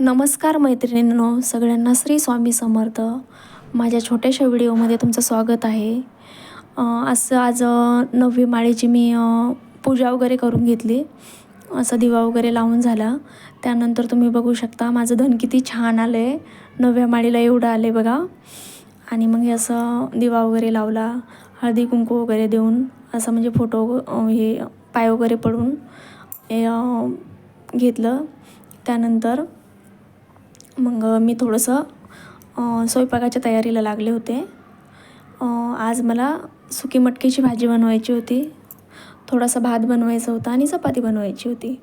नमस्कार मैत्रिणींनो सगळ्यांना श्री स्वामी समर्थ. माझ्या छोट्याशा व्हिडिओमध्ये तुमचं स्वागत आहे. असं आज नववी माळेची मी पूजा वगैरे करून घेतली. असं दिवा वगैरे लावून झाला. त्यानंतर तुम्ही बघू शकता माझं धन किती छान आलं आहे नवव्या माळीला एवढं आलं आहे बघा. आणि मग हे असं दिवा वगैरे लावला हळदी कुंकू वगैरे देऊन असं म्हणजे फोटो हे पाय वगैरे पडून हे घेतलं. त्यानंतर मग मी थोडंसं स्वयंपाकाच्या तयारीला लागले होते. आज मला सुकी मटकीची भाजी बनवायची होती. थोडासा भात बनवायचा होता आणि चपाती बनवायची होती.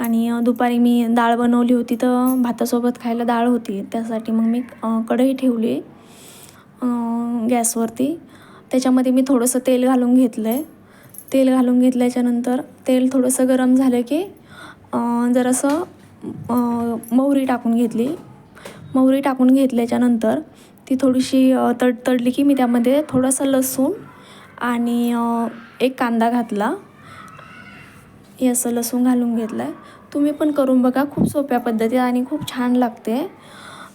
आणि दुपारी मी डाळ बनवली होती तर भातासोबत खायला डाळ होती. त्यासाठी मग मी कढई ठेवली गॅसवरती. त्याच्यामध्ये मी थोडंसं तेल घालून घेतलं आहे तेल घालून घेतल्याच्यानंतर तेल थोडंसं गरम झालं की जरासं मोहरी टाकून घेतली. मोहरी टाकून घेतल्याच्यानंतर ती थोडीशी तडतडली तड की मी त्यामध्ये थोडासा लसूण आणि एक कांदा घातला. हे असं लसूण घालून घेतलं आहे तुम्ही पण करून बघा. खूप सोप्या पद्धतीत आणि खूप छान लागते.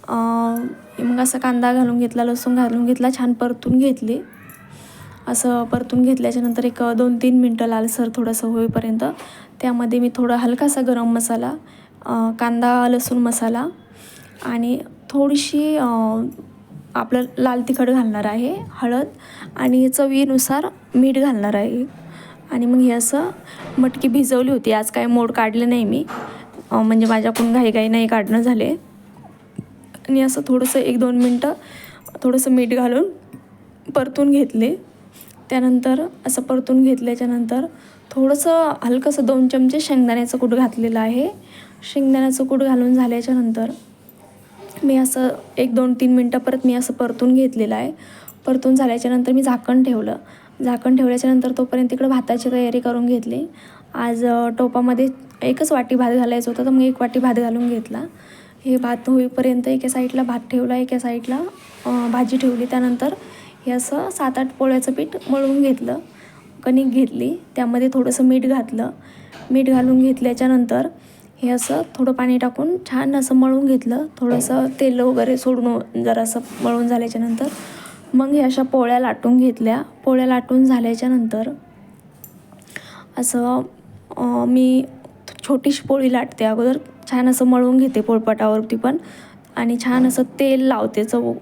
मग असा कांदा घालून घेतला लसूण घालून घेतला छान परतून घेतली. असं परतून घेतल्याच्यानंतर एक दोन तीन मिनटं लालसर थोडंसं होईपर्यंत त्यामध्ये मी थोडा हलकासा गरम मसाला कांदा लसूण मसाला आणि थोडीशी आपलं लाल तिखट घालणार आहे हळद आणि चवीनुसार मीठ घालणार आहे. आणि मग हे असं मटकी भिजवली होती. आज काय मोड काढले नाही मी. म्हणजे माझ्याकडून घाईघाई नाही काढणं झाले. आणि असं थोडंसं एक दोन मिनटं थोडंसं मीठ घालून परतून घेतले. त्यानंतर असं परतून घेतल्याच्यानंतर थोडंसं हलकंसं दोन चमचे शेंगदाण्याचं कूट घातलेलं आहे. शेंगदाण्याचं कूट घालून झाल्याच्यानंतर मी असं एक दोन तीन मिनटं परत मी असं परतून घेतलेलं आहे. परतून झाल्याच्यानंतर मी झाकण ठेवलं. झाकण ठेवल्याच्यानंतर तोपर्यंत तिकडं भाताची तयारी करून घेतली. आज टोपामध्ये एकच वाटी भात घालायचं होतं तर मग एक वाटी भात घालून घेतला. हे भात होईपर्यंत एका साईडला भात ठेवला एका साईडला भाजी ठेवली. त्यानंतर हे असं सात आठ पोळ्याचं पीठ मळून घेतलं. कणिक घेतली. त्यामध्ये थोडंसं मीठ घातलं. मीठ घालून घेतल्याच्यानंतर हे असं थोडं पाणी टाकून छान असं मळून घेतलं. थोडंसं तेल वगैरे सोडून जरासं मळून झाल्याच्यानंतर मग हे अशा पोळ्या लाटून घेतल्या. पोळ्या लाटून झाल्याच्यानंतर असं मी छोटीशी पोळी लाटते. अगोदर छान असं मळून घेते पोळपाटावरती पण. आणि छान असं तेल लावते चव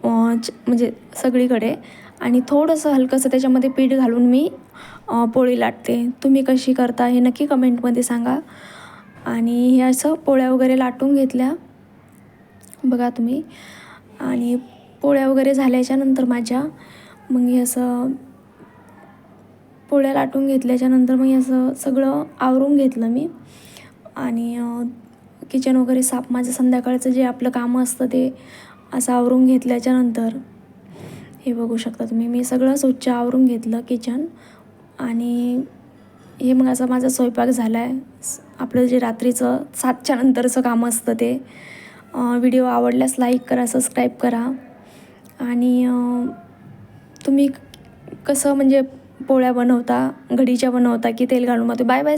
च- म्हणजे सगळीकडे. आणि थोडंसं हलकंसं त्याच्यामध्ये पीठ घालून मी पोळी लाटते. तुम्ही कशी करता हे नक्की कमेंटमध्ये सांगा. आणि हे असं पोळ्या वगैरे लाटून घेतल्या. बघा तुम्ही. आणि पोळ्या वगैरे झाल्याच्यानंतर माझ्या मग हे असं पोळ्या लाटून घेतल्याच्यानंतर मग हे असं सगळं आवरून घेतलं मी. आणि किचन वगैरे साफ माझं संध्याकाळचं जे आपलं कामं असतं ते असं आवरून घेतल्याच्यानंतर हे बघू शकता तुम्ही. मी सगळं स्वच्छ आवरून घेतलं किचन आणि हे मग असा माझा स्वयंपाक झाला आहे आपलं जे रात्रीचं सातच्या नंतरचं काम असतं ते. व्हिडिओ आवडल्यास लाईक करा सबस्क्राईब करा. आणि तुम्ही कसं म्हणजे पोळ्या बनवता घडीच्या बनवता की तेल घालून मग बाय बाय